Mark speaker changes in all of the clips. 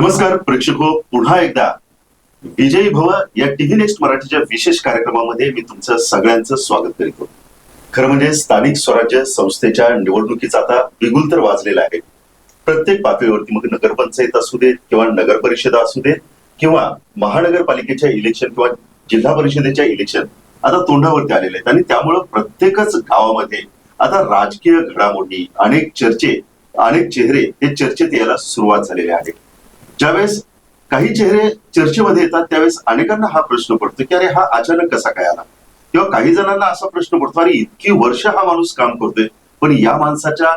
Speaker 1: नमस्कार प्रेक्षक हो. पुन्हा एकदा विजयी भव या टीव्ही नेक्स्ट मराठीच्या विशेष कार्यक्रमामध्ये मी तुमचं सगळ्यांचं स्वागत करीतो खरं म्हणजे स्थानिक स्वराज्य संस्थेच्या निवडणुकीचा आता बिगुल तर वाजलेला आहे. प्रत्येक पातळीवरती मग नगरपंचायत असू देत किंवा नगर परिषदा असू देत किंवा महानगरपालिकेच्या इलेक्शन किंवा जिल्हा परिषदेच्या इलेक्शन आता तोंडावरती आलेले आहेत. आणि त्यामुळं प्रत्येकच गावामध्ये आता राजकीय घडामोडी अनेक चर्चे अनेक चेहरे हे चर्चेत यायला सुरुवात झालेली आहे. ज्यावेळेस काही चेहरे चर्चेमध्ये येतात त्यावेळेस अनेकांना हा प्रश्न पडतो की अरे हा अचानक कसा काय आला? किंवा काही जणांना असा प्रश्न पडतो अरे इतकी वर्ष हा माणूस काम करतोय पण या माणसाच्या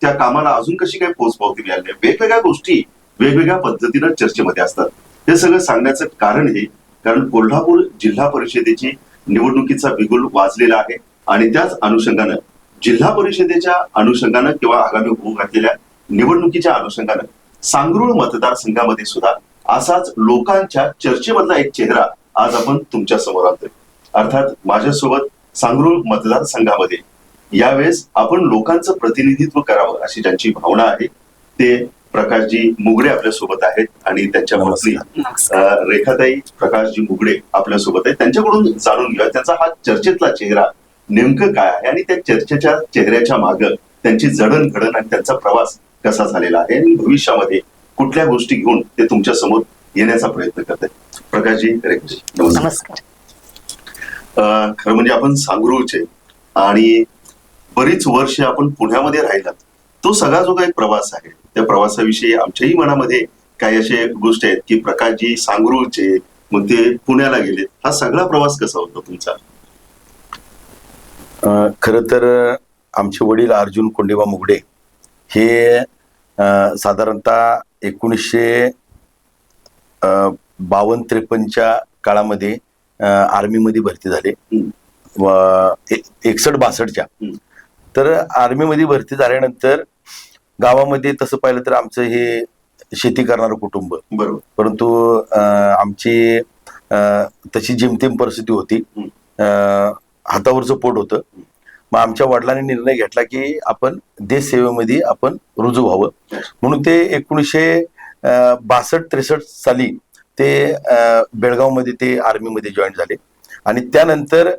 Speaker 1: त्या कामाला अजून कशी काय पोचपावती मिळाली नाही? वेगवेगळ्या गोष्टी वेगवेगळ्या पद्धतीनं चर्चेमध्ये असतात. हे सगळं सांगण्याचं कारण हे कारण कोल्हापूर जिल्हा परिषदेची निवडणुकीचा बिगुल वाजलेला आहे आणि त्याच अनुषंगानं जिल्हा परिषदेच्या अनुषंगानं किंवा आगामी होऊ घातलेल्या निवडणुकीच्या अनुषंगानं सांगरुळ मतदारसंघामध्ये सुद्धा असाच लोकांच्या चर्चेमधला एक चेहरा आज आपण तुमच्यासमोर आणतोय. अर्थात माझ्यासोबत सांगरुळ मतदारसंघामध्ये यावेळेस आपण लोकांचं प्रतिनिधित्व करावं अशी ज्यांची भावना आहे ते प्रकाशजी मुगडे आपल्यासोबत आहेत आणि त्यांच्या पत्नी रेखाताई प्रकाशजी मुगडे आपल्यासोबत आहेत. त्यांच्याकडून जाणून घेऊया त्यांचा हा चर्चेतला चेहरा नेमकं काय आहे आणि त्या चर्चेच्या चेहऱ्याच्या माग त्यांची जडणघडण आणि त्यांचा प्रवास कसा झालेला आहे आणि भविष्यामध्ये कुठल्या गोष्टी घेऊन ते तुमच्यासमोर येण्याचा प्रयत्न करत आहेत प्रकाशजी रेखाजी नमस्कार.
Speaker 2: नमस्कार.
Speaker 1: अं, खरं म्हणजे आपण सांगरूळचे आणि बरीच वर्ष आपण पुण्यामध्ये राहिलात. तो सगळा जो काही प्रवास आहे त्या प्रवासाविषयी आमच्याही मनामध्ये काही असे गोष्टी आहेत की प्रकाशजी सांगरूळचे मग ते पुण्याला गेले हा सगळा प्रवास कसा होता तुमचा?
Speaker 3: खर तर आमचे वडील अर्जुन कोंडेबा मुगडे हे साधारणतः एकोणीसशे बावन्न त्रेपन्नच्या काळामध्ये आर्मीमध्ये भरती झाले. एकसष्ट बासष्टच्या. तर आर्मीमध्ये भरती झाल्यानंतर गावामध्ये तसं पाहिलं तर आमचं हे शेती करणारं कुटुंब.
Speaker 1: बरोबर.
Speaker 3: परंतु आमची तशी जेमतेम परिस्थिती होती. हातावरचं पोट होतं. मग आमच्या वडिलांनी निर्णय घेतला की आपण देश सेवेमध्ये आपण रुजू व्हावं. म्हणून ते एकोणीसशे बासष्ट त्रेसष्ट साली ते बेळगावमध्ये ते आर्मीमध्ये जॉईन झाले. आणि त्यानंतर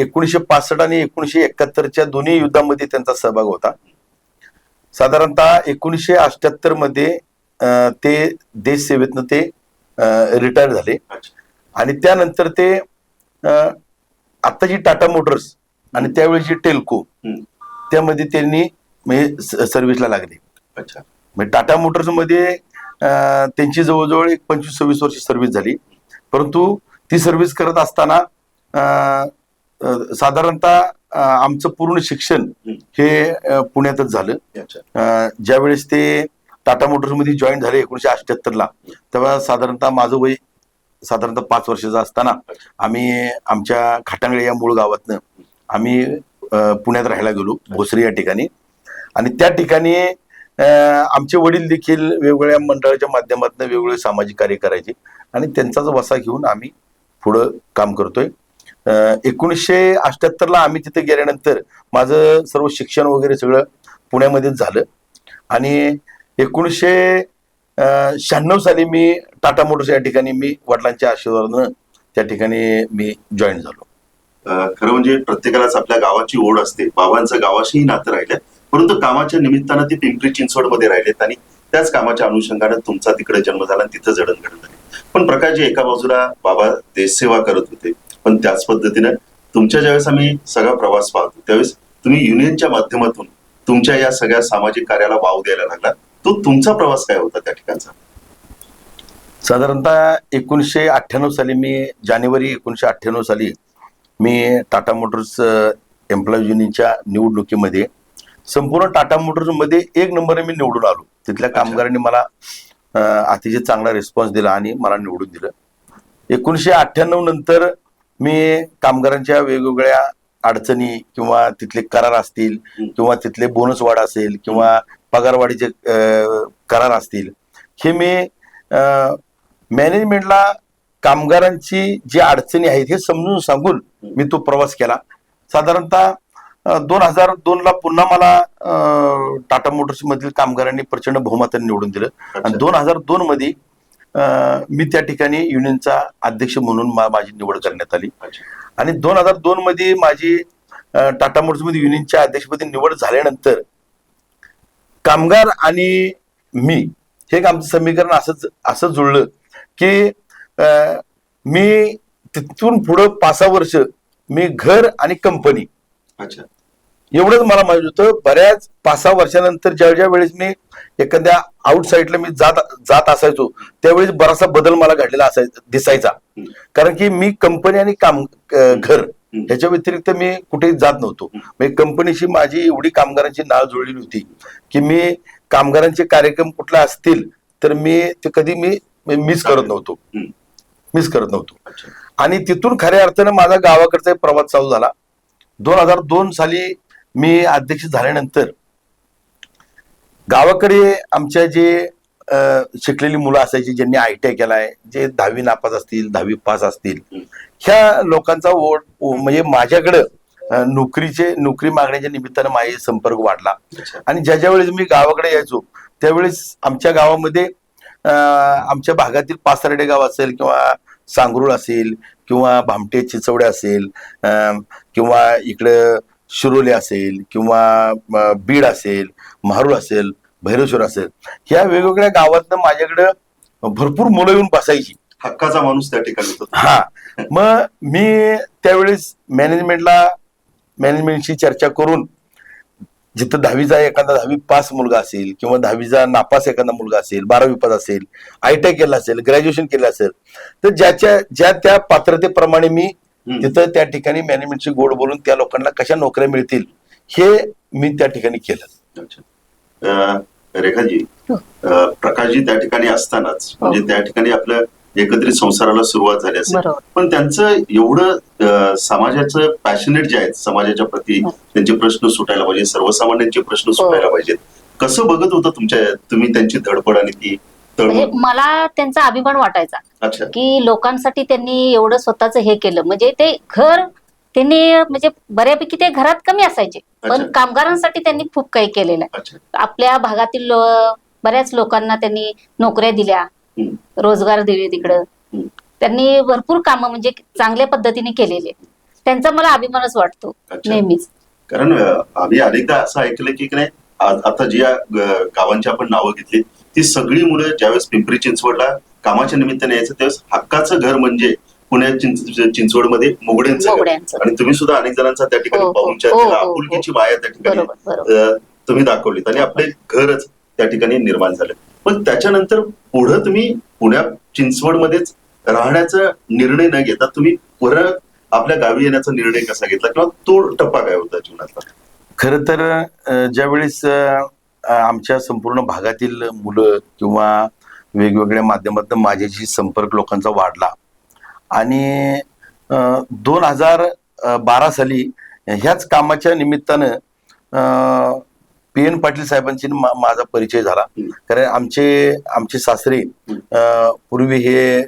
Speaker 3: एकोणीसशे पासष्ट आणि एकोणीसशे एकाहत्तरच्या दोन्ही युद्धामध्ये त्यांचा सहभाग होता. साधारणतः एकोणीसशे अठ्याहत्तरमध्ये ते देश सेवेतनं ते रिटायर झाले. आणि त्यानंतर ते आत्ताची टाटा मोटर्स आणि त्यावेळेची टेल्को. त्यामध्ये त्यांनी म्हणजे सर्व्हिसला लागले.
Speaker 1: अच्छा.
Speaker 3: म्हणजे टाटा मोटर्समध्ये त्यांची जवळजवळ एक पंचवीस सव्वीस वर्ष सर्व्हिस झाली. परंतु ती सर्व्हिस करत असताना साधारणतः आमचं पूर्ण शिक्षण. हे पुण्यातच झालं. ज्यावेळेस ते टाटा मोटर्समध्ये जॉईन झाले एकोणीशे अठ्याहत्तरला तेव्हा साधारणतः माझं वय साधारणतः पाच वर्षाचं असताना आम्ही आमच्या खाटांगळे या मूळ गावातनं आम्ही पुण्यात राहायला गेलो भोसरी या ठिकाणी. आणि त्या ठिकाणी आमचे वडील देखील वेगवेगळ्या मंडळाच्या माध्यमातून वेगवेगळे सामाजिक कार्य करायचे. आणि त्यांचाच वसा घेऊन आम्ही पुढं काम करतोय. एकोणीसशे अठ्याहत्तरला आम्ही तिथे गेल्यानंतर माझं सर्व शिक्षण वगैरे सगळं पुण्यामध्येच झालं. आणि एकोणीसशे शहाण्णव साली मी टाटा मोटर्स या ठिकाणी मी वडिलांच्या आशीर्वादानं त्या ठिकाणी मी जॉईन झालो.
Speaker 1: खरं म्हणजे प्रत्येकालाच आपल्या गावाची ओढ असते. बाबांचं गावाशीही नातं राहिलं परंतु कामाच्या निमित्तानं ते पिंपरी चिंचवडमध्ये राहिलेत आणि त्याच कामाच्या अनुषंगानं तुमचा तिकडे जन्म झाला आणि तिथं जडणघडण झाली पण प्रकाशजी एका बाजूला बाबा देशसेवा करत होते. पण त्याच पद्धतीनं तुमच्या ज्यावेळेस आम्ही सगळा प्रवास पाहतो त्यावेळेस तुम्ही युनियनच्या माध्यमातून तुमच्या या सगळ्या सामाजिक कार्याला वाव द्यायला लागला. तो तुमचा प्रवास काय होता त्या ठिकाणचा?
Speaker 3: साधारणतः एकोणीसशे अठ्ठ्याण्णव साली मी जानेवारी एकोणीसशे अठ्ठ्याण्णव साली मी टाटा मोटर्स एम्प्लॉईज युनियनच्या निवडणुकीमध्ये संपूर्ण टाटा मोटर्समध्ये एक नंबर मी निवडून आलो तिथल्या. कामगारांनी मला अतिशय चांगला रिस्पॉन्स दिला आणि मला निवडून दिलं एकोणीसशे अठ्ठ्याण्णव नंतर मी कामगारांच्या वेगवेगळ्या अडचणी किंवा तिथले करार असतील. किंवा तिथले बोनस वाढ असेल किंवा पगारवाढीचे करार असतील हे मी मॅनेजमेंटला कामगारांची जी अडचणी आहेत हे समजून सांगून मी तो प्रवास केला साधारणतः दोन हजार दोन ला पुन्हा मला अं, टाटा मोटर्स मधील कामगारांनी प्रचंड बहुमताने निवडून दिलं आणि. दोन हजार दोन मध्ये अं, मी त्या ठिकाणी युनियनचा अध्यक्ष म्हणून मा- माझी निवड करण्यात आली. आणि दोन हजार दोन मध्ये माझी टाटा मोटर्समध्ये युनियनच्या अध्यक्षपदी निवड झाल्यानंतर कामगार आणि मी हे आमचं समीकरण असंच असं जुळलं की मी तिथून पुढं पाच सहा वर्ष मी घर आणि कंपनी
Speaker 1: अच्छा.
Speaker 3: एवढंच मला माहीत होतं. बऱ्याच पाच सहा वर्षानंतर ज्या ज्या वेळेस मी एखाद्या आउटसाईडला मी जात जात असायचो त्यावेळेस बराचसा बदल मला घडलेला असायचा दिसायचा. कारण की मी कंपनी आणि काम घर. ह्याच्या व्यतिरिक्त मी कुठेही जात नव्हतो. म्हणजे कंपनीशी माझी एवढी कामगारांची नाळ जुळलेली होती की मी कामगारांचे कार्यक्रम कुठले असतील तर मी ते कधी मी मिस करत नव्हतो. मिस करत नव्हतो. आणि तिथून खऱ्या अर्थानं माझा गावाकडचा प्रवास चालू झाला. दोन हजार दोन साली मी अध्यक्ष झाल्यानंतर गावाकडे आमच्या जे शिकलेली मुलं असायची ज्यांनी आय टी आय केलाय जे दहावी नापास असतील दहावी पास असतील. ह्या लोकांचा ओढ म्हणजे माझ्याकडं नोकरीचे नोकरी मागण्याच्या निमित्तानं माझे संपर्क वाढला. आणि ज्या ज्या वेळेस मी गावाकडे यायचो त्यावेळेस आमच्या गावामध्ये आमच्या भागातील पाथर्डे गाव असेल किंवा सांगरुळ असेल किंवा भामटे चिचवडे असेल किंवा इकडं शिरोली असेल किंवा बीड असेल महारूळ असेल भैरवेश्वर असेल ह्या वेगवेगळ्या गावातनं माझ्याकडं भरपूर मुलं येऊन बसायची.
Speaker 1: हक्काचा माणूस त्या ठिकाणी होता.
Speaker 3: हा. मग मी त्यावेळेस मॅनेजमेंटला मॅनेजमेंटशी चर्चा करून जिथं दहावीचा एखादा दहावी पास मुलगा असेल किंवा दहावीचा नापास एखादा मुलगा असेल बारावी पास असेल आय टी आय केलं असेल ग्रॅज्युएशन केलं असेल तर ज्याच्या ज्या त्या पात्रतेप्रमाणे मी. तिथं त्या ठिकाणी मॅनेजमेंटशी गोड बोलून त्या लोकांना कशा नोकऱ्या मिळतील हे मी त्या ठिकाणी केलं
Speaker 1: रेखाजी
Speaker 2: हो.
Speaker 1: प्रकाशजी त्या ठिकाणी असतानाच म्हणजे
Speaker 2: हो.
Speaker 1: त्या ठिकाणी आपलं एकत्रित संसाराला सुरुवात झाली असेल. पण त्यांचं एवढं समाजाचं पॅशनेट जे आहेत समाजाच्या प्रती
Speaker 2: हो.
Speaker 1: त्यांचे प्रश्न सुटायला पाहिजे सर्वसामान्यांचे प्रश्न सुटायला पाहिजेत. कसं बघत होतं तुमच्या तुम्ही त्यांची धडपड आणि ती
Speaker 2: म्हणजे मला त्यांचा अभिमान वाटायचा की लोकांसाठी त्यांनी एवढं स्वतःच हे केलं. म्हणजे ते घर त्यांनी म्हणजे बऱ्यापैकी ते घरात कमी असायचे पण. कामगारांसाठी त्यांनी खूप काही केलेलं आहे. आपल्या भागातील बऱ्याच लोकांना त्यांनी नोकऱ्या दिल्या. रोजगार दिले तिकडं. त्यांनी भरपूर कामं म्हणजे चांगल्या पद्धतीने केलेले त्यांचा मला अभिमानच वाटतो. नेहमीच
Speaker 1: कारण आम्ही अनेकदा असं ऐकलं की नाही आता जी गावांची आपण नावं घेतली ती सगळी मुलं ज्यावेळेस पिंपरी चिंचवडला कामाच्या निमित्ताने यायचं त्यावेळेस हक्काचं घर म्हणजे पुण्यात चिंच चिंचवडमध्ये मोगड्यांचं. आणि तुम्ही सुद्धा अनेक जणांचा त्या ठिकाणी
Speaker 2: हो, हो,
Speaker 1: पाहुणचार
Speaker 2: हो.
Speaker 1: आपुलकीची माया त्या ठिकाणी तुम्ही दाखवलीत आणि आपले घरच त्या ठिकाणी निर्माण झालं पण त्याच्यानंतर पुढं तुम्ही पुण्या चिंचवडमध्येच राहण्याचा निर्णय न घेता तुम्ही परत आपल्या गावी येण्याचा निर्णय कसा घेतला किंवा तो टप्पा काय होता जीवनातला?
Speaker 3: खर तर ज्यावेळेस आमच्या संपूर्ण भागातील मुलं किंवा वेगवेगळ्या माध्यमातून माझ्याशी संपर्क लोकांचा वाढला आणि दोन हजार बारा साली ह्याच कामाच्या निमित्तानं पी एन पाटील साहेबांशी मा- माझा परिचय झाला. कारण आमचे आमचे सासरे पूर्वी हे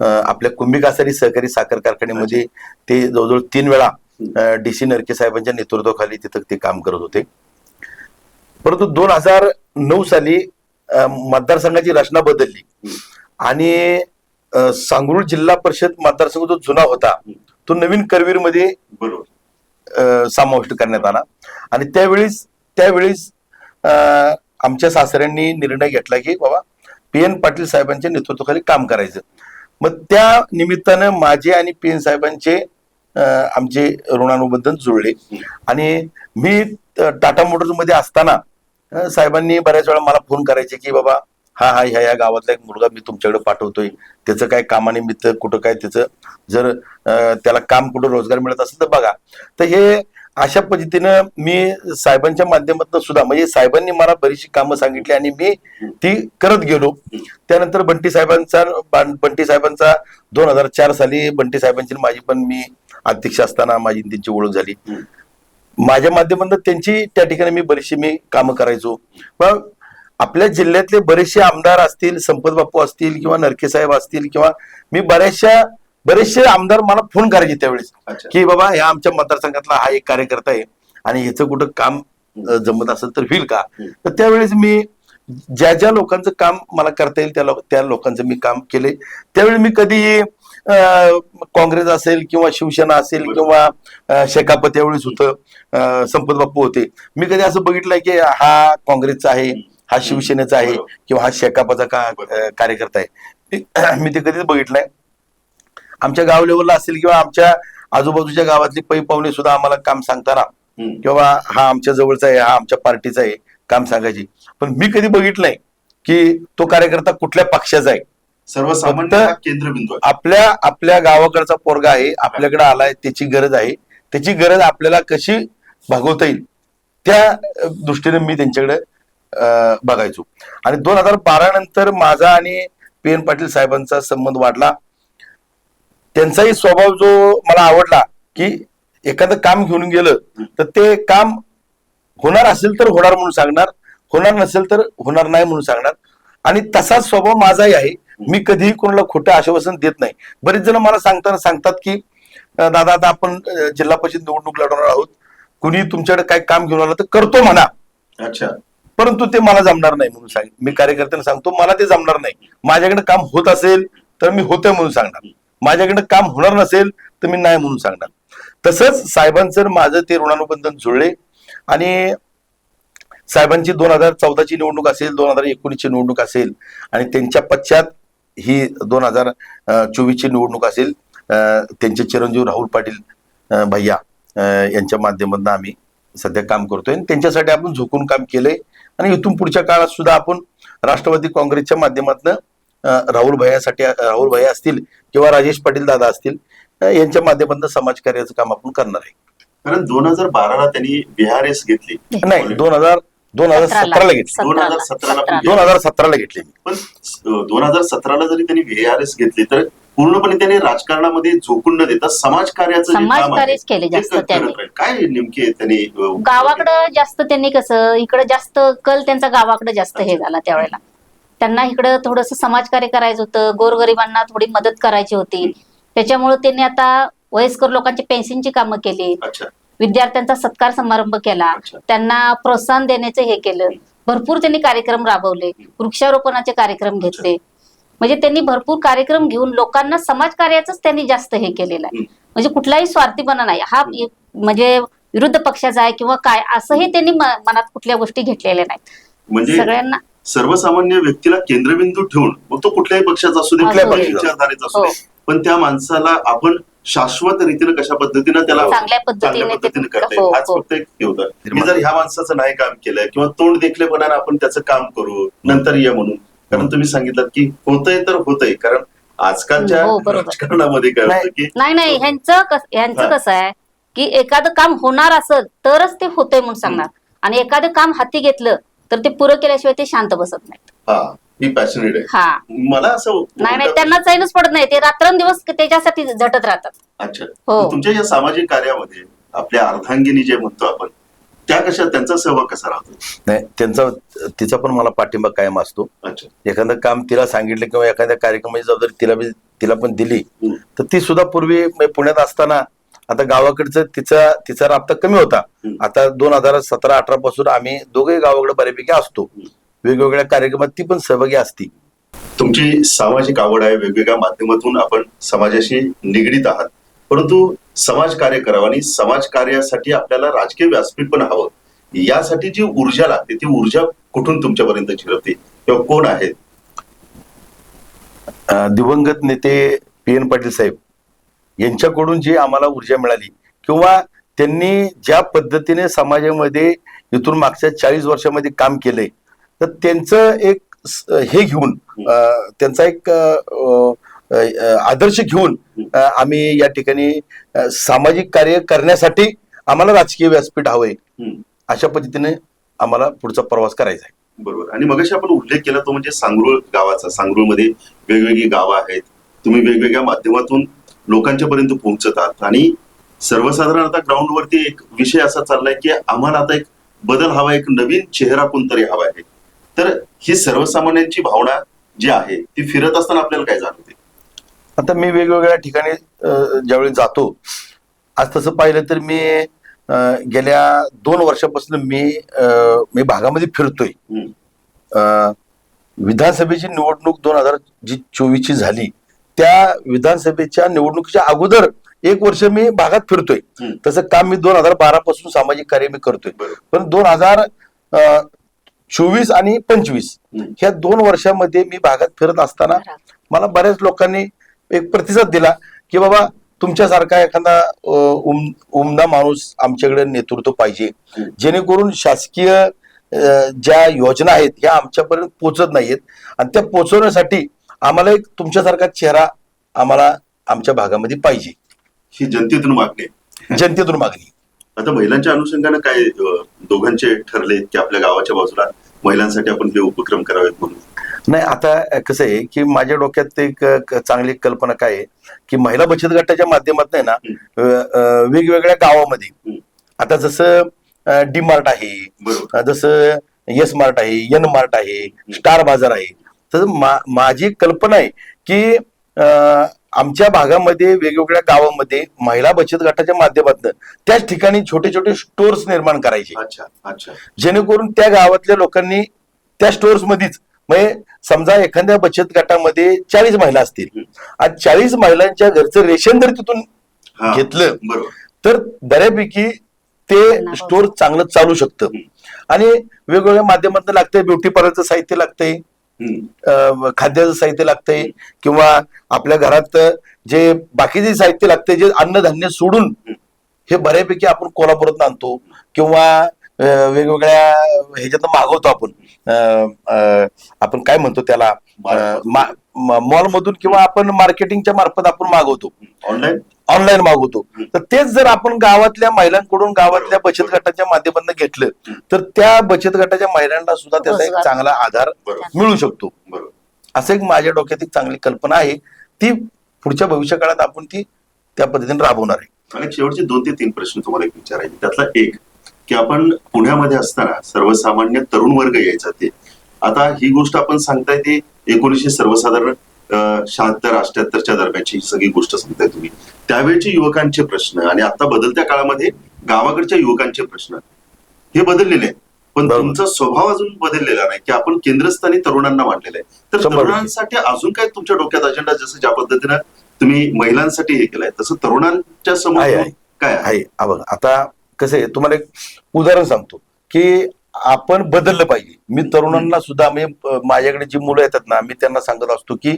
Speaker 3: आपल्या कुंभी कासारी सहकारी साखर कारखान्यामध्ये ते जवळजवळ तीन वेळा डी सी नरके साहेबांच्या नेतृत्वाखाली तिथं ते काम करत होते. परंतु दोन हजार नऊ साली मतदारसंघाची रचना बदलली. आणि सांगरूळ जिल्हा परिषद मतदारसंघ जो जुना होता तो नवीन करवीरमध्ये समाविष्ट करण्यात आला. आणि त्यावेळेस त्यावेळीच आमच्या सासऱ्यांनी निर्णय घेतला की बाबा पी एन पाटील साहेबांच्या नेतृत्वाखाली काम करायचं. मग त्या निमित्तानं माझे आणि पी एन साहेबांचे आमचे ऋणानुबंधन जुळले. आणि मी टाटा मोटर्समध्ये असताना साहेबांनी बऱ्याच वेळा मला फोन करायचे की बाबा हा हा ह्या या गावातला एक मुलगा मी तुमच्याकडे पाठवतोय. त्याचं काय कामानिमित्त कुठं काय त्याचं जर त्याला काम कुठं रोजगार मिळत असेल तर बघा. तर हे अशा पद्धतीनं मी साहेबांच्या माध्यमातून सुद्धा म्हणजे साहेबांनी मला बरीचशी कामं सांगितली आणि मी ती करत गेलो. त्यानंतर बंटी साहेबांचा बंटी साहेबांचा दोन हजार चार साली बंटी साहेबांची माझी पण मी अध्यक्ष असताना माझी त्यांची ओळख झाली. माझ्या माध्यमातून त्यांची त्या ठिकाणी मी बरीचशी मी कामं करायचो. मग आपल्या जिल्ह्यातले बरेचसे आमदार असतील संपत बापू असतील किंवा नरके साहेब असतील किंवा मी बऱ्याचशा बरेचसे आमदार मला फोन करायचे त्यावेळेस की बाबा ह्या आमच्या मतदारसंघातला हा एक कार्यकर्ता आहे आणि ह्याचं कुठं काम जमत असेल तर होईल का. तर त्यावेळेस मी ज्या ज्या लोकांचं काम मला करता येईल त्या लोक त्या लोकांचं मी काम केले. त्यावेळी मी कधी काँग्रेस असेल किंवा शिवसेना असेल. किंवा अ, शेकाप त्यावेळेस होतं संपत बाप्पू होते. मी कधी असं बघितलंय की हा काँग्रेसचा आहे हा शिवसेनेचा आहे. किंवा हा शेकापाचा का कार्यकर्ता आहे. मी ते कधीच बघितलंय. आमच्या गाव लेवलला असेल किंवा आमच्या आजूबाजूच्या गावातली पै पाहुणे सुद्धा आम्हाला काम सांगताना. किंवा हा आमच्या जवळचा आहे हा आमच्या पार्टीचा आहे काम सांगायची. पण मी कधी बघितलंय की तो कार्यकर्ता कुठल्या पक्षाचा आहे?
Speaker 1: सर्वसामान्य केंद्रबिंदू
Speaker 3: आपल्या आपल्या गावाकडचा पोरगा आहे आपल्याकडे आलाय त्याची गरज आहे. त्याची गरज आपल्याला कशी भागवता येईल? त्या दृष्टीने मी त्यांच्याकडे बघायचो. आणि दोन हजार बारा नंतर माझा आणि पी एन पाटील साहेबांचा संबंध वाढला. त्यांचाही स्वभाव जो मला आवडला की एखादं काम घेऊन गेलं तर ते काम होणार असेल तर होणार म्हणून सांगणार होणार नसेल तर होणार नाही म्हणून सांगणार. आणि तसाच स्वभाव माझाही आहे. मी कधीही कोणाला खोटं आश्वासन देत नाही. बरेच जण मला सांगताना सांगतात की दादा आता आपण जिल्हा परिषद निवडणूक लढवणार आहोत. कुणी तुमच्याकडे काय काम घेऊन आलं तर करतो म्हणा.
Speaker 1: अच्छा.
Speaker 3: परंतु ते मला जमणार नाही म्हणून सांग मी कार्यकर्त्यांना सांगतो मला ते जमणार नाही. माझ्याकडे काम होत असेल तर मी होतंय म्हणून सांगणार. माझ्याकडनं काम होणार नसेल तर मी नाही म्हणून सांगणार. तसंच साहेबांचं माझं ते ऋणानुबंधन जुळले. आणि साहेबांची दोन हजार चौदाची निवडणूक असेल दोन हजार एकोणीसची निवडणूक असेल आणि त्यांच्या पश्चात ही दोन हजार चोवीसची निवडणूक असेल त्यांचे चिरंजीव राहुल पाटील भैया यांच्या माध्यमातून आम्ही सध्या काम करतोय. आणि त्यांच्यासाठी आपण झोकून काम केलंय. आणि इथून पुढच्या काळात सुद्धा आपण राष्ट्रवादी काँग्रेसच्या माध्यमातून राहुल भैयासाठी राहुल भैया असतील किंवा राजेश पाटील दादा असतील यांच्या माध्यमातून समाजकार्याचं काम आपण करणार आहे
Speaker 1: कारण दोन हजार बाराला त्यांनी बिहारेस घेतली
Speaker 3: नाही दोन हजार दोन हजार
Speaker 2: सतराला.
Speaker 3: घेतली
Speaker 1: दोन हजार
Speaker 2: सतराला.
Speaker 3: दोन हजार सतराला घेतली
Speaker 1: पण दोन हजार सतराला जरी त्यांनी व्हीआरएस घेतली तर पूर्णपणे त्यांनी राजकारणामध्ये झोकून न देता समाजकार्याचं
Speaker 2: समाजकार्यच केले जास्त त्यांनी.
Speaker 1: काय नेमके त्यांनी
Speaker 2: गावाकडं जास्त त्यांनी कसं इकडं जास्त कल त्यांचा गावाकडे जास्त हे झाला त्यावेळेला त्यांना इकडं थोडस समाजकार्य करायचं होतं गोरगरिबांना थोडी मदत करायची होती. त्याच्यामुळे त्यांनी आता वयस्कर लोकांची पेन्शनची कामं केली. विद्यार्थ्यांचा सत्कार समारंभ केला. त्यांना प्रोत्साहन देण्याचं हे केलं. भरपूर त्यांनी कार्यक्रम राबवले. वृक्षारोपणाचे कार्यक्रम घेतले. म्हणजे त्यांनी भरपूर कार्यक्रम घेऊन लोकांना समाजकार्याच त्यांनी जास्त हे केलेलं आहे. म्हणजे कुठलाही स्वार्थीपणा नाही. हा म्हणजे विरुद्ध पक्षाचा आहे किंवा काय असंही त्यांनी मनात कुठल्या गोष्टी घेतलेल्या नाहीत.
Speaker 1: म्हणजे
Speaker 2: सगळ्यांना
Speaker 1: सर्वसामान्य व्यक्तीला केंद्रबिंदू ठेवून मग तो कुठल्याही पक्षाचा असू दे
Speaker 2: कुठल्याही
Speaker 1: कुठल्याही
Speaker 3: पक्षाचा.
Speaker 1: विचारधारेचा असू
Speaker 2: हो.
Speaker 1: दे पण त्या माणसाला आपण शाश्वत रीतीने कशा पद्धतीनं त्याला
Speaker 2: चांगल्या पद्धतीने
Speaker 1: चांगल्या
Speaker 2: ते-
Speaker 1: पद्धतीने करता
Speaker 2: हो,
Speaker 1: येईल हाच
Speaker 2: हो.
Speaker 1: फक्त एक हे होतं मी जर ह्या माणसाचं नाही काम केलंय किंवा तोंड देखलेपणाने आपण त्याचं काम करू नंतर ये म्हणून कारण तुम्ही सांगितलं की होतंय तर होतंय कारण आजकालच्या
Speaker 2: हो, बरोबर.
Speaker 1: राजकारणामध्ये काय होतं की
Speaker 2: नाही नाही ह्यांचं कस ह्यांचं
Speaker 1: हा.
Speaker 2: कसं आहे की एखादं काम होणार असेल तरच ते होतंय म्हणून सांगणार आणि एखादं काम हाती घेतलं तर ते पुरं केल्याशिवाय ते शांत बसत नाही
Speaker 1: हा मी पॅशनेट आहे.
Speaker 2: हा.
Speaker 1: मला असं
Speaker 2: नाही नाही त्यांना चैनच पडत नाही ते रात्रंदिवस त्याच्यासाठी झटत राहतात.
Speaker 1: अच्छा.
Speaker 2: हो.
Speaker 1: तुमच्या या सामाजिक कार्यामध्ये आपल्या अर्धांगिनी जे म्हणतो आपण त्या कशा त्यांचा सहभाग कसा राहतो?
Speaker 3: नाही त्यांचा तिचा पण मला पाठिंबा कायम असतो.
Speaker 1: अच्छा.
Speaker 3: एखादं काम तिला सांगितलं किंवा एखाद्या कार्यक्रमाची जबाबदारी तिला बी तिला पण दिली
Speaker 1: हम्म.
Speaker 3: तर ती सुद्धा पूर्वी म्हणजे पुण्यात असताना आता गावाकडचं तिचा तिचा राबता कमी होता. आता दोन हजार सतरा अठरा पासून आम्ही दोघे गावाकडे बऱ्यापैकी असतो. वेगवेगळ्या कार्यक्रमात ती पण सहभागी असती.
Speaker 1: तुमची सामाजिक आवड आहे वेगवेगळ्या माध्यमातून आपण समाजाशी निगडीत आहात. परंतु समाज कार्य करावं आणि समाज कार्यासाठी आपल्याला राजकीय व्यासपीठ पण हवं. यासाठी जी ऊर्जा लागते ती ऊर्जा कुठून तुमच्यापर्यंत झिरपते किंवा कोण आहेत?
Speaker 3: दिवंगत नेते पी एन पाटील साहेब. यांच्याकडून जी आम्हाला ऊर्जा मिळाली किंवा त्यांनी ज्या पद्धतीने समाजामध्ये इथून मागच्या चाळीस वर्षामध्ये काम केलंय तर त्यांचं एक हे घेऊन त्यांचा एक आदर्श घेऊन आम्ही या ठिकाणी सामाजिक कार्य करण्यासाठी आम्हाला राजकीय व्यासपीठ हवंय. अशा पद्धतीने आम्हाला पुढचा प्रवास करायचा आहे.
Speaker 1: बरोबर. आणि मगाशी आपण उल्लेख केला तो म्हणजे सांगरुळ गावाचा. सांगरुळमध्ये वेगवेगळी गावं आहेत. तुम्ही वेगवेगळ्या माध्यमातून लोकांच्या पर्यंत पोहोचत आहात आणि सर्वसाधारण आता ग्राउंडवरती एक विषय असा चाललाय की आम्हाला आता एक बदल हवा एक नवीन चेहरा कोणतरी हवा आहे. तर ही सर्वसामान्यांची भावना जी आहे ती फिरत असताना आपल्याला काय जाणवते?
Speaker 3: आता मी वेगवेगळ्या ठिकाणी ज्यावेळी जातो आज तसं पाहिलं तर मी गेल्या दोन वर्षापासून मी मी भागामध्ये फिरतोय. विधानसभेची निवडणूक दोन हजार जी चोवीसची झाली त्या विधानसभेच्या निवडणुकीच्या अगोदर एक वर्ष मी भागात फिरतोय. तसं काम मी दोन हजार बारा पासून सामाजिक कार्य मी करतोय. पण दोन हजार चोवीस आणि पंचवीस. ह्या दोन वर्षामध्ये मी भागात फिरत असताना मला बऱ्याच लोकांनी एक प्रतिसाद दिला की बाबा तुमच्यासारखा एखादा उमदा माणूस आमच्याकडे नेतृत्व पाहिजे. जेणेकरून शासकीय ज्या योजना आहेत ह्या आमच्यापर्यंत पोहोचत नाहीत आणि त्या पोहोचवण्यासाठी आम्हाला एक तुमच्यासारखा चेहरा आम्हाला आमच्या भागामध्ये पाहिजे.
Speaker 1: ही जनतेतून मागणी आहे.
Speaker 3: जनतेतून मागणी.
Speaker 1: आता महिलांच्या अनुषंगानं काय अं, दोघांचे ठरले की आपल्या गावाच्या बाजूला महिलांसाठी आपण हे उपक्रम करावेत म्हणून?
Speaker 3: नाही आता कसं आहे की माझ्या डोक्यात एक क- चांगली कल्पना काय आहे की महिला बचत गटाच्या माध्यमातून आहे ना अ, अ, वेगवेगळ्या गावामध्ये. आता जसं डी मार्ट आहे
Speaker 1: बरोबर.
Speaker 3: अ, जसं येस मार्ट आहे एन मार्ट आहे स्टार बाजार आहे तसं मा- माझी कल्पना आहे की अ, आमच्या भागामध्ये वेगवेगळ्या गावामध्ये महिला बचत गटाच्या माध्यमातून त्याच ठिकाणी छोटे छोटे स्टोर्स निर्माण करायचे.
Speaker 1: अच्छा अच्छा.
Speaker 3: जेणेकरून त्या गावातल्या लोकांनी त्या स्टोर्स मध्येच म्हणजे समजा एखाद्या बचत गटामध्ये चाळीस महिला असतील आज चाळीस महिलांच्या घरचं रेशन जर तिथून घेतलं
Speaker 1: बरोबर.
Speaker 3: तर बऱ्यापैकी ते स्टोर चांगलं चालू शकतं. आणि वेगवेगळ्या माध्यमातून लागतंय ब्युटी पार्लरचं साहित्य लागतंय. खाद्याचं साहित्य लागतंय किंवा आपल्या घरात जे बाकीचे साहित्य लागतंय जे अन्नधान्य सोडून हे बऱ्यापैकी आपण कोल्हापुरात आणतो किंवा वेगवेगळ्या ह्याच्यात मागवतो आपण. आपण काय म्हणतो त्याला? मॉल मधून किंवा आपण मार्केटिंगच्या मार्फत आपण मागवतो.
Speaker 1: ऑनलाईन
Speaker 3: ऑनलाईन मागवतो. तर तेच जर आपण गावातल्या महिलांकडून गावातल्या बचत गटाच्या माध्यमातून घेतलं तर त्या बचत गटाच्या महिलांना सुद्धा त्याचा एक. चांगला आधार मिळू शकतो.
Speaker 1: बरोबर.
Speaker 3: असं एक माझ्या डोक्यात एक चांगली कल्पना आहे. ती पुढच्या भविष्य काळात आपण ती त्या पद्धतीने राबवणार आहे.
Speaker 1: आणि शेवटचे दोन ते तीन प्रश्न तुम्हाला एक विचारायचे. त्यातला एक की आपण पुण्यामध्ये असताना सर्वसामान्य तरुण वर्ग यायचा ते. आता ही गोष्ट आपण सांगताय ते एकोणीसशे सर्वसाधारण शहात्तर अठ्याहत्तरच्या दरम्यानची ही सगळी गोष्ट सांगताय तुम्ही त्यावेळचे युवकांचे प्रश्न आणि आता बदलत्या काळामध्ये गावाकडच्या युवकांचे प्रश्न हे बदललेले आहेत पण. तुमचा स्वभाव अजून बदललेला नाही की आपण केंद्रस्थानी तरुणांना मांडलेलं आहे तर. तरुणांसाठी अजून काय तुमच्या डोक्यात अजेंडा जसं ज्या पद्धतीनं तुम्ही महिलांसाठी हे केलंय तसं तरुणांच्या समोर. काय आहे
Speaker 3: बघा आता कसं आहे तुम्हाला एक उदाहरण सांगतो की आपण बदललं पाहिजे. मी तरुणांना सुद्धा मी माझ्याकडे जी मुलं येतात ना मी त्यांना सांगत असतो की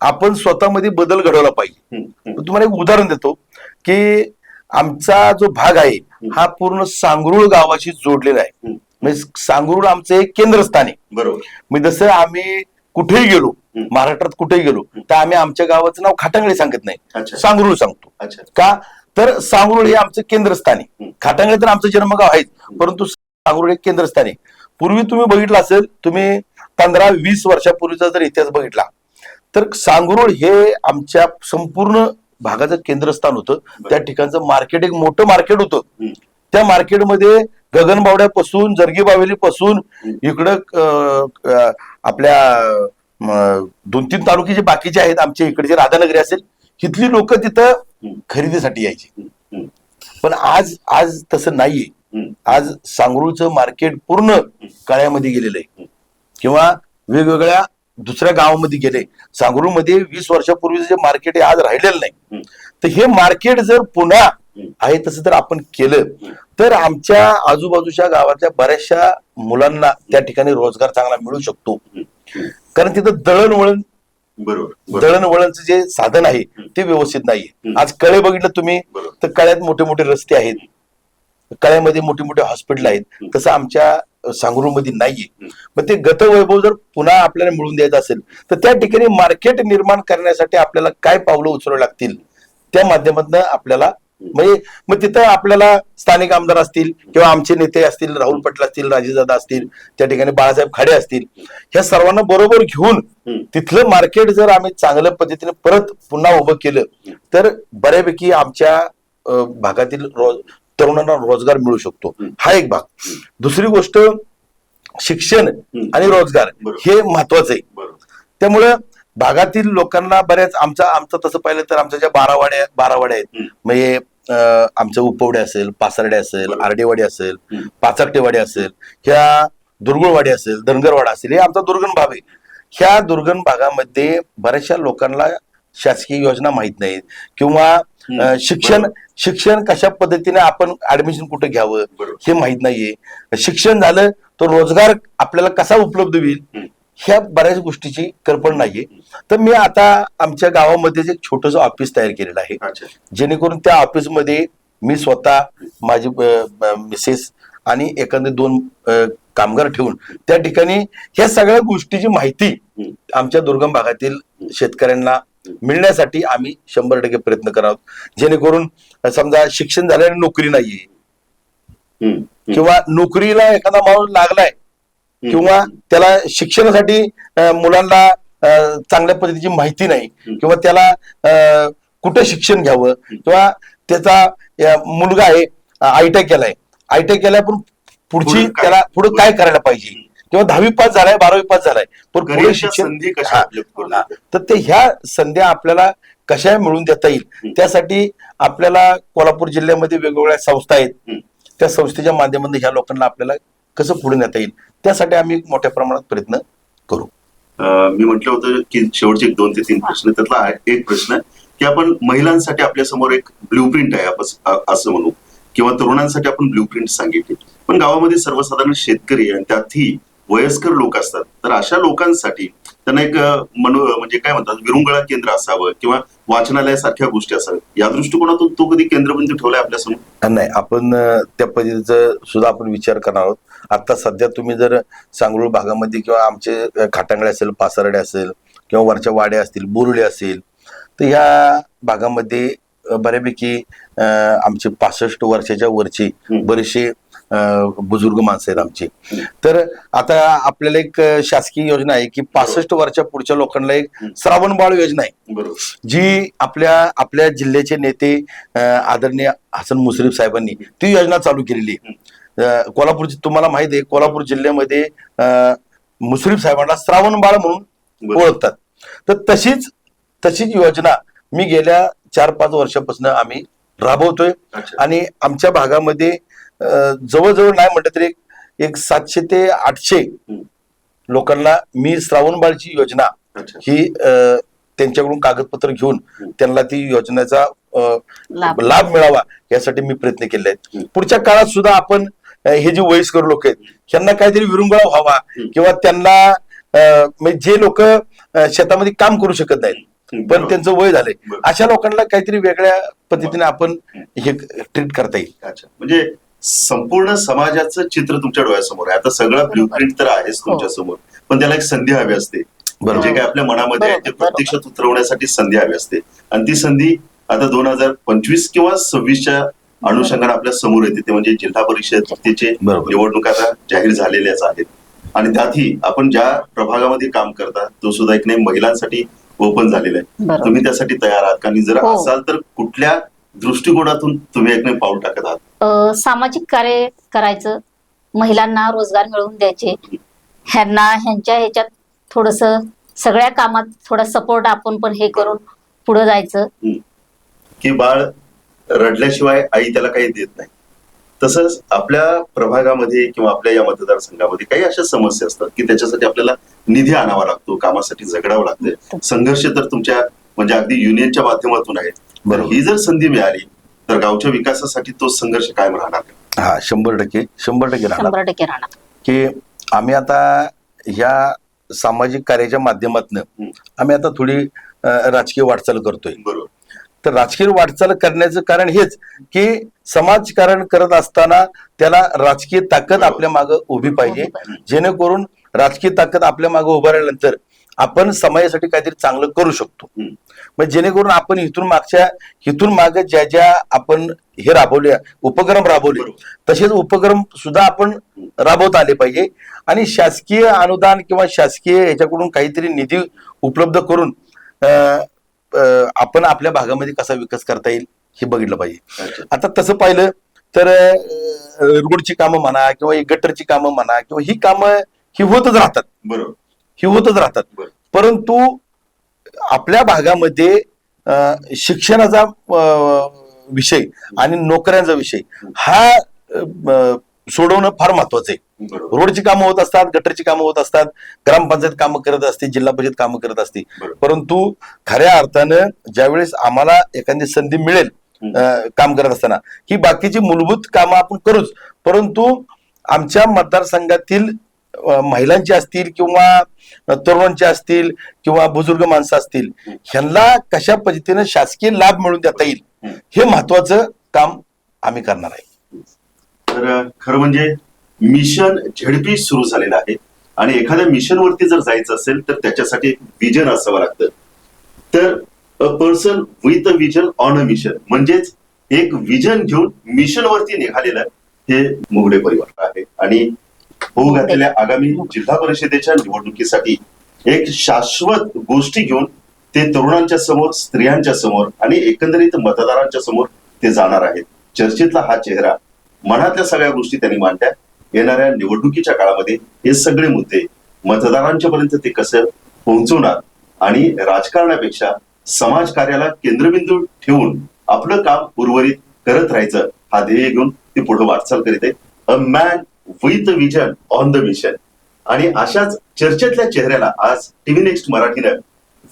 Speaker 3: आपण स्वतःमध्ये बदल घडवला पाहिजे. तुम्हाला एक उदाहरण देतो की आमचा जो भाग आहे हा पूर्ण सांगरुळ गावाशी जोडलेला आहे. म्हणजे सांगरुळ आमचं एक केंद्रस्थान आहे.
Speaker 1: बरोबर.
Speaker 3: म्हणजे जसं आम्ही कुठेही गेलो. महाराष्ट्रात कुठेही गेलो तर आम्ही आमच्या गावाचं नाव खाटांगळे सांगत नाही. सांगरुळ सांगतो. का? तर सांगरुळ हे आमचं केंद्रस्थान आहे. खाटांगळे तर आमचं जन्मगाव आहेच परंतु सांगरुळ एक केंद्रस्थान. आहे पूर्वी तुम्ही बघितलं असेल तुम्ही पंधरा वीस वर्षापूर्वीचा जर इतिहास बघितला तर सांगरुळ हे आमच्या संपूर्ण भागाचं केंद्रस्थान होतं. त्या ठिकाणचं मार्केट एक मोठं मार्केट होतं. त्या मार्केटमध्ये गगनबावड्यापासून जरगी पासून इकडं आपल्या दोन तीन तालुके जे बाकीचे आहेत आमच्या इकडचे राधानगरी असेल इथली लोक तिथं. खरेदीसाठी यायची. पण आज आज तसं नाहीये. आज सांगरूळचं मार्केट पूर्ण कळ्यामध्ये गेलेलं आहे किंवा वेगवेगळ्या दुसऱ्या गावामध्ये गेले सांगरूळमध्ये वीस वर्षापूर्वीचं जे मार्केट आहे आज राहिलेलं नाही. तर हे मार्केट जर पुन्हा. आहे तसं जर आपण केलं तर आमच्या आजूबाजूच्या गावातल्या बऱ्याचशा मुलांना त्या ठिकाणी रोजगार चांगला मिळू शकतो. कारण तिथं दळणवळण
Speaker 1: बरोबर
Speaker 3: दळणवळणचं जे साधन आहे ते व्यवस्थित नाहीये. आज कळे बघितलं तुम्ही. तर कळ्यात मोठे मोठे रस्ते आहेत कळ्यामध्ये मोठे मोठे हॉस्पिटल आहेत. तसं आमच्या सांगरूमध्ये नाहीये. मग ते गतवैभव जर पुन्हा आपल्याला मिळवून द्यायचं असेल तर त्या ठिकाणी मार्केट निर्माण करण्यासाठी आपल्याला काय पावलं उचलावी लागतील? त्या माध्यमातून आपल्याला म्हणजे मग तिथं आपल्याला स्थानिक आमदार असतील किंवा आमचे नेते असतील राहुल पटेल असतील राजेदादा असतील त्या ठिकाणी बाळासाहेब खाडे असतील ह्या सर्वांना बरोबर घेऊन. तिथलं मार्केट जर आम्ही चांगल्या पद्धतीने परत पुन्हा उभं केलं तर बऱ्यापैकी आमच्या भागातील तरुणांना रोजगार मिळू शकतो. हा एक भाग. दुसरी गोष्ट शिक्षण आणि रोजगार. हे महत्वाचं आहे. त्यामुळं भागातील लोकांना बऱ्याच आमचा आमचं तसं पाहिलं तर आमच्या ज्या बारावाड्या बारावाड्या आहेत. म्हणजे आमचं उपवडे असेल पासर्डे असेल. आरडेवाडी असेल. पाचकटेवाडी असेल ह्या दुर्गुळवाडी असेल धनगरवाडा असेल हे आमचा दुर्गम भाग आहे. ह्या दुर्गम भागामध्ये बऱ्याचशा लोकांना शासकीय योजना माहीत नाहीत. किंवा शिक्षण शिक्षण कशा पद्धतीने आपण ऍडमिशन कुठे घ्यावं हे माहीत नाहीये. शिक्षण झालं तर रोजगार आपल्याला कसा उपलब्ध होईल. ह्या बऱ्याच गोष्टीची कल्पना नाहीये. तर मी आता आमच्या गावामध्ये एक छोटस ऑफिस तयार केलेलं आहे. जेणेकरून त्या ऑफिसमध्ये मी स्वतः माझी मिसेस आणि एखादे दोन कामगार ठेवून त्या ठिकाणी ह्या सगळ्या गोष्टीची माहिती. आमच्या दुर्गम भागातील शेतकऱ्यांना मिळण्यासाठी आम्ही शंभर टक्के प्रयत्न करावं जेणेकरून समजा शिक्षण झाल्याने नोकरी नाहीये. किंवा नोकरीला एखादा माणूस लागलाय. किंवा त्याला शिक्षणासाठी मुलांना चांगल्या पद्धतीची माहिती नाही. किंवा त्याला कुठं शिक्षण घ्यावं किंवा त्याचा मुलगा आहे आय टी केलाय आय टी केलाय पण पुढची? त्याला पुढे काय करायला पाहिजे किंवा दहावी पास झालाय बारावी पास झालाय पण पुढे शिक्षण? तर ते ह्या संध्या आपल्याला कशा मिळवून देता येईल. त्यासाठी आपल्याला कोल्हापूर जिल्ह्यामध्ये वेगवेगळ्या संस्था आहेत. त्या संस्थेच्या माध्यमातून ह्या लोकांना आपल्याला कसं पुढे नेता येईल? त्यासाठी आम्ही मोठ्या प्रमाणात प्रयत्न करू.
Speaker 1: मी म्हटलं होतं की शेवटचे दोन ते तीन प्रश्न त्यातला एक प्रश्न की आपण महिलांसाठी आपल्यासमोर एक ब्ल्यू प्रिंट आहे आपण असं म्हणू. किंवा तरुणांसाठी आपण ब्ल्यू प्रिंट सांगितली. पण गावामध्ये सर्वसाधारण शेतकरी आणि त्यातही वयस्कर लोक असतात. तर अशा लोकांसाठी त्यांना एक मनो म्हणजे काय म्हणतात विरुंगळा केंद्र असावं किंवा वाचनालयासारख्या गोष्टी असाव्यात. या दृष्टिकोनातून तो कधी केंद्रबिंदू ठेवलाय आपल्यासमोर?
Speaker 3: नाही. आपण त्या पद्धतीचं सुद्धा आपण विचार करणार आहोत. आता सध्या तुम्ही जर सांगरूळ भागामध्ये किंवा आमचे खाटांगळे असेल पासरडे असेल किंवा वरच्या वाड्या असतील बोरुळे असेल तर ह्या भागामध्ये बऱ्यापैकी आमचे पासष्ट वर्षाच्या वरची. बरेचसे बुजुर्ग माणसं आहेत आमची. तर आता आपल्याला एक शासकीय योजना आहे की पासष्ट वर्षा पुढच्या लोकांना एक. श्रावण बाळ योजना आहे. जी आपल्या आपल्या जिल्ह्याचे नेते आदरणीय हसन मुश्रीफ साहेबांनी ती योजना चालू केलेली आहे. अं, कोल्हापूरची तुम्हाला माहिती आहे कोल्हापूर जिल्ह्यामध्ये मुश्रीफ साहेबांना श्रावण बाळ म्हणून. ओळखतात. तर तशीच तशीच योजना मी गेल्या चार पाच वर्षापासून आम्ही राबवतोय. आणि आमच्या भागामध्ये जवळजवळ नाही म्हटलं तरी एक- एक सातशे ते आठशे. लोकांना मी श्रावणबाळची योजना ही त्यांच्याकडून कागदपत्र घेऊन. त्यांना ती योजनेचा
Speaker 2: लाभ.
Speaker 3: मिळावा यासाठी मी प्रयत्न केले आहेत. पुढच्या काळात सुद्धा आपण हे जे वयस्कर लोक आहेत यांना काहीतरी विरुंगळा व्हावा. किंवा त्यांना म्हणजे जे लोक शेतामध्ये काम करू शकत नाहीत पण. त्यांचं वय झालंय. अशा लोकांना काहीतरी वेगळ्या पद्धतीने आपण हे ट्रीट करता येईल
Speaker 1: म्हणजे संपूर्ण समाजाचं चित्र तुमच्या डोळ्यासमोर आहे. आता सगळं ब्ल्यू प्रिंट तर आहेच
Speaker 2: हो.
Speaker 1: तुमच्यासमोर पण त्याला एक संधी हवी असते. जे काय आपल्या मनामध्ये आहे ते प्रत्यक्षात उतरवण्यासाठी संधी हवी असते. आणि ती संधी आता दोन हजार पंचवीस किंवा सव्वीसच्या अनुषंगाने आपल्यासमोर येते. ते म्हणजे जिल्हा परिषदेचे. निवडणुका आता जाहीर झालेल्याच आहेत. आणि त्यातही आपण ज्या प्रभागामध्ये काम करता तो सुद्धा एक नाही महिलांसाठी ओपन झालेला आहे. तुम्ही त्यासाठी तयार आहात. आणि जर
Speaker 2: हो.
Speaker 1: असाल तर कुठल्या दृष्टिकोनातून तुम्ही एक नाही पाऊल टाकत आहात.
Speaker 2: सामाजिक कार्य करायचं महिलांना रोजगार मिळवून द्यायचे. ह्यांना ह्यांच्या ह्याच्यात थोडस सगळ्या कामात थोडा सपोर्ट आपण पण हे करून पुढे जायचं.
Speaker 1: की बाळ रडल्याशिवाय आई त्याला काही देत नाही. तसंच आपल्या प्रभागामध्ये किंवा आपल्या या मतदारसंघामध्ये काही अशा समस्या असतात की त्याच्यासाठी आपल्याला निधी आणावा लागतो कामासाठी झगडावं लागतं. संघर्ष तर तुमच्या म्हणजे अगदी युनियनच्या माध्यमातून आहे
Speaker 3: बरोबर.
Speaker 1: ही जर संधी मिळाली तर गावच्या विकासासाठी तो संघर्ष कायम राहणार का?
Speaker 3: हा शंभर टक्के शंभर टक्के राहणार
Speaker 2: शंभर टक्के राहणार
Speaker 3: की आम्ही आता ह्या सामाजिक कार्याच्या माध्यमातून. आम्ही आता थोडी अ, राजकीय वाटचाल करतोय
Speaker 1: बरोबर
Speaker 3: तर राजकीय वाटचाल करण्याचं कारण हेच की समाजकारण करत असताना त्याला राजकीय ताकद. आपल्या मागे उभी पाहिजे
Speaker 2: उभी पाहिजे.
Speaker 3: जेणेकरून राजकीय ताकद आपल्या मागे उभारल्यानंतर आपण समाजासाठी काहीतरी चांगलं करू शकतो. मग जेणेकरून आपण इथून मागच्या इथून मागे ज्या ज्या आपण हे राबवले उपक्रम राबवले. तसेच उपक्रम सुद्धा आपण राबवता आले पाहिजे. आणि शासकीय अनुदान किंवा शासकीय याच्याकडून काहीतरी निधी उपलब्ध करून आपण आपल्या भागामध्ये कसा विकास करता येईल हे बघितलं पाहिजे. आता तसं पाहिलं तर रोडची कामं म्हणा किंवा गटरची कामं म्हणा किंवा ही कामं ही होतच राहतात.
Speaker 1: बरोबर.
Speaker 3: ही होतच राहतात. परंतु आपल्या भागामध्ये शिक्षणाचा विषय आणि नोकऱ्यांचा विषय हा सोडवणं फार महत्वाचं आहे. रोडची कामं होत असतात गटरची कामं होत असतात ग्रामपंचायत कामं करत असते जिल्हा परिषद कामं करत असते. परंतु खऱ्या अर्थानं ज्यावेळेस आम्हाला एखादी संधी मिळेल काम करत असताना ही बाकीची मूलभूत कामं आपण करूच. परंतु आमच्या मतदारसंघातील महिलांचे असतील किंवा तरुणांचे असतील किंवा बुजुर्ग माणसं असतील ह्यांना कशा पद्धतीने शासकीय लाभ मिळून देता येईल हे महत्वाचं काम आम्ही करणार आहे.
Speaker 1: तर खरं म्हणजे मिशन झेडपी सुरू झालेलं आहे आणि एखाद्या मिशनवरती जर जायचं असेल तर त्याच्यासाठी एक विजन असावं लागतं. तर a person with a vision on a mission म्हणजेच एक विजन घेऊन मिशनवरती निघालेलं हे मुगडे परिवार आहे आणि होऊ घातलेल्या आगामी जिल्हा परिषदेच्या निवडणुकीसाठी एक शाश्वत गोष्टी घेऊन ते तरुणांच्या समोर स्त्रियांच्या समोर आणि एकंदरीत मतदारांच्या समोर ते जाणार आहेत. चर्चेतला हा चेहरा मनातल्या सगळ्या गोष्टी त्यांनी मांडल्या. येणाऱ्या निवडणुकीच्या काळामध्ये हे सगळे मुद्दे मतदारांच्या पर्यंत ते कसं पोहोचवणार आणि राजकारणापेक्षा समाज कार्याला केंद्रबिंदू ठेवून आपलं काम उर्वरित करत राहायचं हा ध्येय घेऊन ते पुढे वाटचाल करीत आहे. A man with vision on the mission आणि अशाच चर्चेतल्या चेहऱ्याला आज टीव्ही नेक्स्ट मराठीनं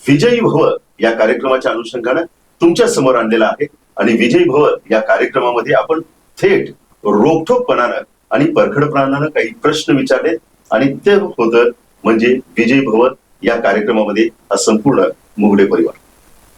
Speaker 1: विजयी भव या कार्यक्रमाच्या अनुषंगानं तुमच्यासमोर आणलेला आहे. आणि विजयी भव या कार्यक्रमामध्ये आपण थेट रोखोकपणानं आणि परखडपणानं काही प्रश्न विचारले. आणि ते होतं म्हणजे विजयी भव या कार्यक्रमामध्ये हा संपूर्ण मुगडे परिवार.